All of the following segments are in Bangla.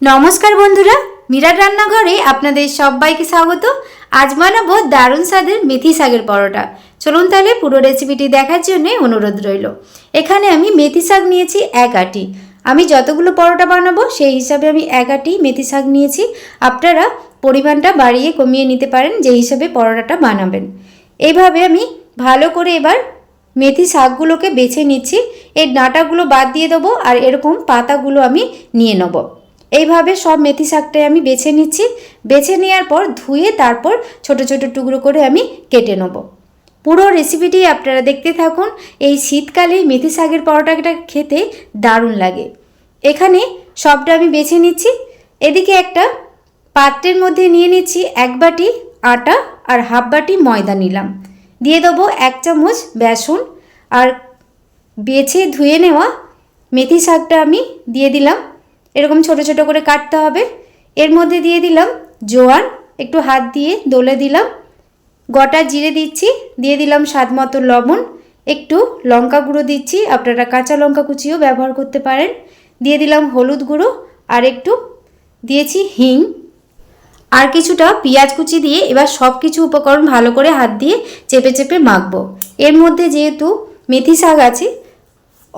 নমস্কার বন্ধুরা মিরাট রান্নাঘরে আপনাদের সবাইকে স্বাগত। আজ বানাবো দারুণ স্বাদের মেথি শাকের পরোটা। চলুন তাহলে পুরো রেসিপিটি দেখার জন্য অনুরোধ রইল। এখানে আমি মেথি শাক নিয়েছি এক আটি। আমি যতগুলো পরোটা বানাবো, সেই হিসাবে আমি এক আটি মেথি শাক নিয়েছি। আপনারা পরিমাণটা বাড়িয়ে কমিয়ে নিতে পারেন যে হিসাবে পরোটাটা বানাবেন। এইভাবে আমি ভালো করে এবার মেথি শাকগুলোকে বেছে নিচ্ছি। এর ডাঁটাগুলো বাদ দিয়ে দেবো আর এরকম পাতাগুলো আমি নিয়ে নেব। এইভাবে সব মেথি শাকটাই আমি বেছে নিচ্ছি। বেছে নেওয়ার পর ধুয়ে তারপর ছোট ছোট টুকরো করে আমি কেটে নেব। পুরো রেসিপিটি আপনারা দেখতে থাকুন। এই শীতকালে মেথি শাকের পরোটাটা খেতে দারুণ লাগে। এখানে সবটা আমি বেছে নিচ্ছি। এদিকে একটা পাত্রের মধ্যে নিয়ে নিচ্ছি এক বাটি আটা আর হাফ বাটি ময়দা নিলাম। দিয়ে দেবো এক চামচ বেসন। আর বেছে ধুয়ে নেওয়া মেথি শাকটা আমি দিয়ে দিলাম। এরকম ছোট ছোট করে কাটতে হবে। এর মধ্যে দিয়ে দিলাম জোয়ার একটু হাত দিয়ে দলে দিলাম। গোটা জিরে দিচ্ছি, দিয়ে দিলাম স্বাদ মতো লবণ, একটু লঙ্কা গুঁড়ো দিচ্ছি, আপনারা কাঁচা লঙ্কা কুচিও ব্যবহার করতে পারেন। দিয়ে দিলাম হলুদ গুঁড়ো আর একটু দিয়েছি হিং। আর কিছুটা পেঁয়াজ কুচি দিয়ে এবার সব কিছু উপকরণ ভালো করে হাত দিয়ে চেপে চেপে মাখবো। এর মধ্যে যেহেতু মেথি শাক আছে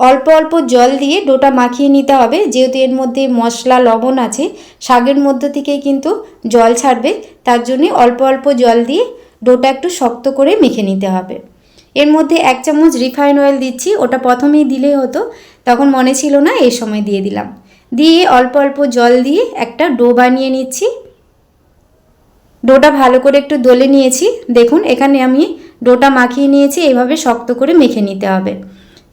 অল্প অল্প জল দিয়ে ডোটা মাখিয়ে নিতে হবে। যেহেতু এর মধ্যে মশলা, লবণ আছে, শাকের মধ্য থেকেই কিন্তু জল ছাড়বে। তার জন্যে অল্প অল্প জল দিয়ে ডোটা একটু শক্ত করে মেখে নিতে হবে। এর মধ্যে এক চামচ রিফাইন অয়েল দিচ্ছি। ওটা প্রথমেই দিলেই হতো, তখন মনে ছিল না, এই সময় দিয়ে দিলাম। দিয়ে অল্প অল্প জল দিয়ে একটা ডো বানিয়ে নিচ্ছি। ডোটা ভালো করে একটু দলে নিয়েছি। দেখুন, এখানে আমি ডোটা মাখিয়ে নিয়েছি। এইভাবে শক্ত করে মেখে নিতে হবে।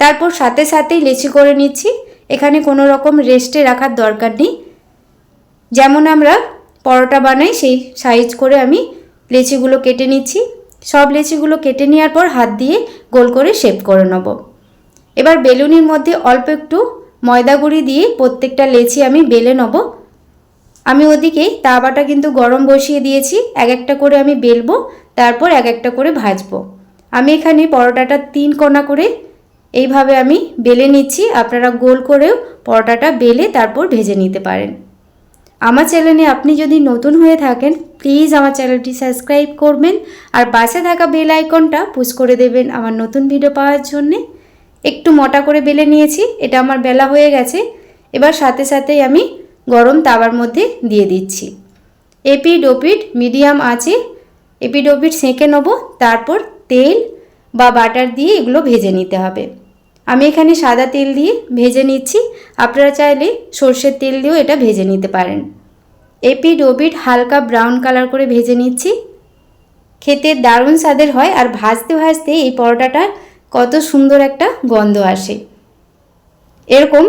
তারপর সাথে সাথেই লেচি করে নিচ্ছি। এখানে কোনো রকম রেস্টে রাখার দরকার নেই। যেমন আমরা পরোটা বানাই, সেই সাইজ করে আমি লেচিগুলো কেটে নিচ্ছি। সব লেচিগুলো কেটে নেওয়ার পর হাত দিয়ে গোল করে শেপ করে নেব। এবার বেলুনের মধ্যে অল্প একটু ময়দা গুঁড়ি দিয়ে প্রত্যেকটা লেচি আমি বেলে নেব। আমি ওদিকে তাওয়াটা কিন্তু গরম বসিয়ে দিয়েছি। এক একটা করে আমি বেলবো, তারপর এক একটা করে ভাজবো। আমি এখানে পরোটাটা তিন কোনা করে এইভাবে আমি বেলে নিচ্ছি। আপনারা গোল করেও পরোটাটা বেলে তারপর ভেজে নিতে পারেন। আমার চ্যানেলে আপনি যদি নতুন হয়ে থাকেন প্লিজ আমার চ্যানেলটি সাবস্ক্রাইব করবেন আর পাশে থাকা বেল আইকনটা পুশ করে দেবেন আমার নতুন ভিডিও পাওয়ার জন্যে। একটু মোটা করে বেলে নিয়েছি, এটা আমার বেলা হয়ে গেছে। এবার সাথে সাথেই আমি গরম তাওয়ার মধ্যে দিয়ে দিচ্ছি। এপিড ওপিড মিডিয়াম আছে এপিড ওপিড সেঁকে নেব, তারপর তেল বা বাটার দিয়ে এগুলো ভেজে নিতে হবে। আমি এখানে সাদা তেল দিয়ে ভেজে নিচ্ছি। আপনারা চাইলে সর্ষের তেল দিয়েও এটা ভেজে নিতে পারেন। এপিড ওপিড হালকা ব্রাউন কালার করে ভেজে নিচ্ছি। খেতে দারুণ স্বাদের হয় আর ভাজতে ভাজতে এই পরোটাটা কত সুন্দর একটা গন্ধ আসে। এরকম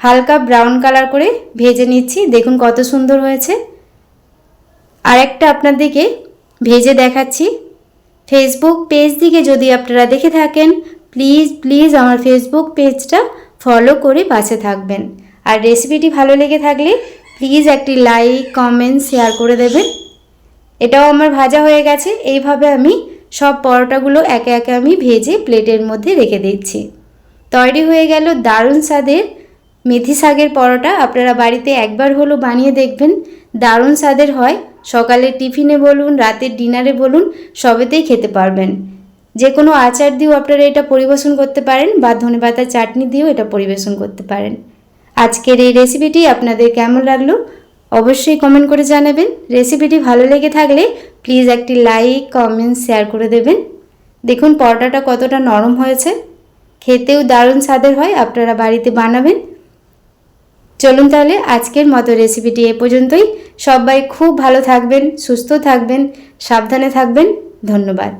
হালকা ব্রাউন কালার করে ভেজে নিচ্ছি। দেখুন কত সুন্দর হয়েছে। আর একটা আপনাদেরকে ভেজে দেখাচ্ছি। ফেসবুক পেজ দিকে যদি আপনারা দেখে থাকেন প্লিজ প্লিজ আমার ফেসবুক পেজটা ফলো করে পাশে থাকবেন। আর রেসিপিটি ভালো লেগে থাকলে প্লিজ একটি লাইক কমেন্ট শেয়ার করে দেবেন। এটাও আমার ভাজা হয়ে গেছে, এইভাবে আমি সব পরোটাগুলো একে একে আমি ভেজে প্লেটের মধ্যে রেখে দিচ্ছি। তৈরি হয়ে গেল দারুণ স্বাদের মেথি শাকের পরোটা। আপনারা বাড়িতে একবার হলো বানিয়ে দেখবেন, দারুণ স্বাদের হয়। সকালের টিফিনে বলুন রাতের ডিনারে বলুন, সবেতেই খেতে পারবেন। যে কোনো আচার দিয়েও আপনারা এটা পরিবেশন করতে পারেন বা ধনেপাতার চাটনি দিয়েও এটা পরিবেশন করতে পারেন। আজকের এই রেসিপিটি আপনাদের কেমন লাগল অবশ্যই কমেন্ট করে জানাবেন। রেসিপিটি ভালো লেগে থাকলে প্লিজ একটি লাইক কমেন্ট শেয়ার করে দেবেন। দেখুন পরোটাটা কতটা নরম হয়েছে। খেতেও দারুণ স্বাদের হয়, আপনারা বাড়িতে বানাবেন। চলুন তাহলে আজকের মতো রেসিপিটি এ পর্যন্তই। সবাই খুব ভালো থাকবেন, সুস্থ থাকবেন, সাবধানে থাকবেন। ধন্যবাদ।